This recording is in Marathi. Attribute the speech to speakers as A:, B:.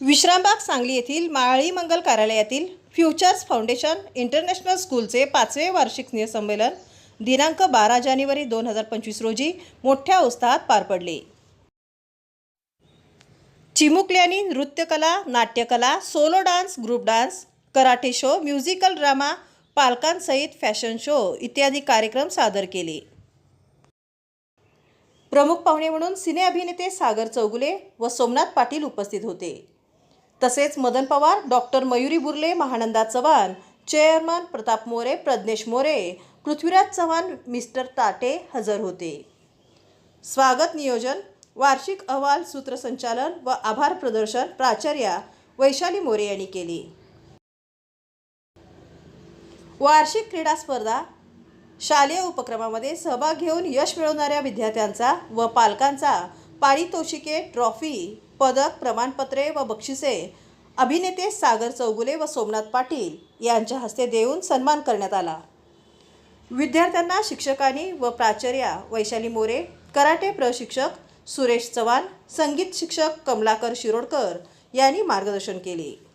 A: विश्रामबाग सांगली येथील माळी मंगल कार्यालयातील फ्युचर्स फाउंडेशन इंटरनॅशनल स्कूलचे पाचवे वार्षिक स्नेहसंमेलन दिनांक बारा जानेवारी दोन हजार पंचवीस रोजी मोठ्या उत्साहात पार पडले. चिमुकल्यांनी नृत्यकला नाट्यकला solo dance group dance karate show musical drama पालकांसहित fashion show इत्यादी कार्यक्रम सादर केले. प्रमुख पाहुणे म्हणून सिने अभिनेते सागर चौगुले व सोमनाथ पाटील उपस्थित होते. तसेच Madan Pawar doctor Mayuri Burle Mahananda Chavan chairman Pratap More Pradnyesh More Prithviraj Chavan mister Tate हजर होते. स्वागत नियोजन वार्षिक अहवाल सूत्रसंचालन व आभार प्रदर्शन प्राचार्या वैशाली मोरे यांनी केले. वार्षिक क्रीडा स्पर्धा शालेय उपक्रमामध्ये सहभाग घेऊन यश मिळवणाऱ्या विद्यार्थ्यांचा व पालकांचा पारितोषिके ट्रॉफी पदक प्रमाणपत्रे व बक्षिसे अभिनेते सागर चौगुले व सोमनाथ पाटील यांच्या हस्ते देऊन सन्मान करण्यात आला. विद्यार्थ्यांना शिक्षकांनी व प्राचार्या वैशाली मोरे कराटे प्रशिक्षक सुरेश चव्हाण संगीत शिक्षक कमलाकर शिरोडकर यांनी मार्गदर्शन केले.